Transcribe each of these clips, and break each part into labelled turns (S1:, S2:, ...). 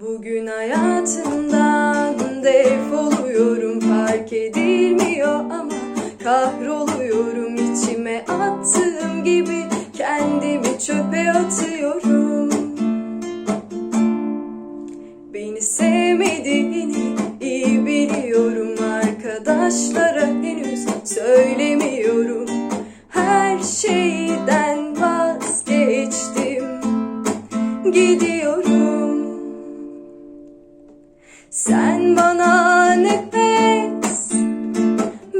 S1: Bugün hayatımdan defoluyorum fark edilmiyor ama kahroluyorum. İçime attığım gibi kendimi çöpe atıyorum. Beni sevmediğini iyi biliyorum arkadaşlara henüz söylemiyorum. Her şeyden vazgeçtim. Gidiyorum Sen bana nefes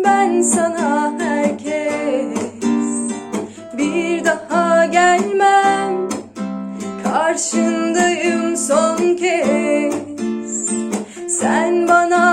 S1: ben sana herkes. Bir daha gelmem Karşındayım son kez. Sen bana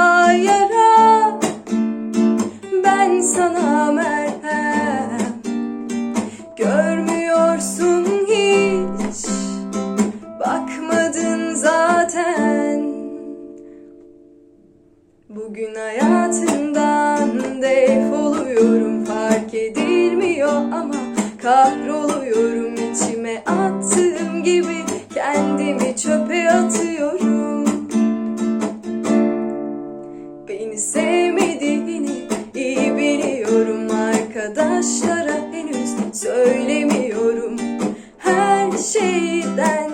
S1: Bugün hayatından defoluyorum. Fark edilmiyor ama kahroluyorum. İçime attığım gibi kendimi çöpe atıyorum. Beni sevmediğini iyi biliyorum. Arkadaşlara henüz söylemiyorum. Her şeyden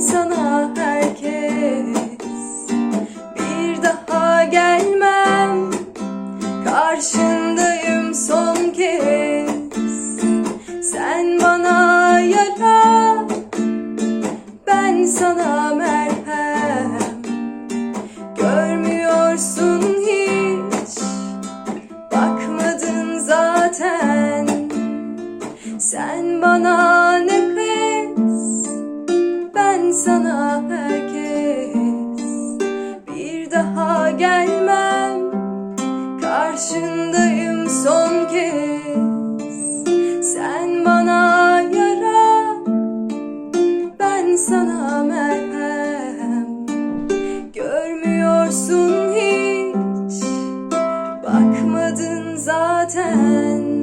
S1: sana herkes Bir daha gelmem. Karşındayım son kez. Sen bana yara. Ben sana merhem. Görmüyorsun hiç. Bakmadın zaten. Sen bana daha gelmem. Karşındayım son kez. Sen bana yara Ben sana merhem. Görmüyorsun hiç Bakmadın zaten.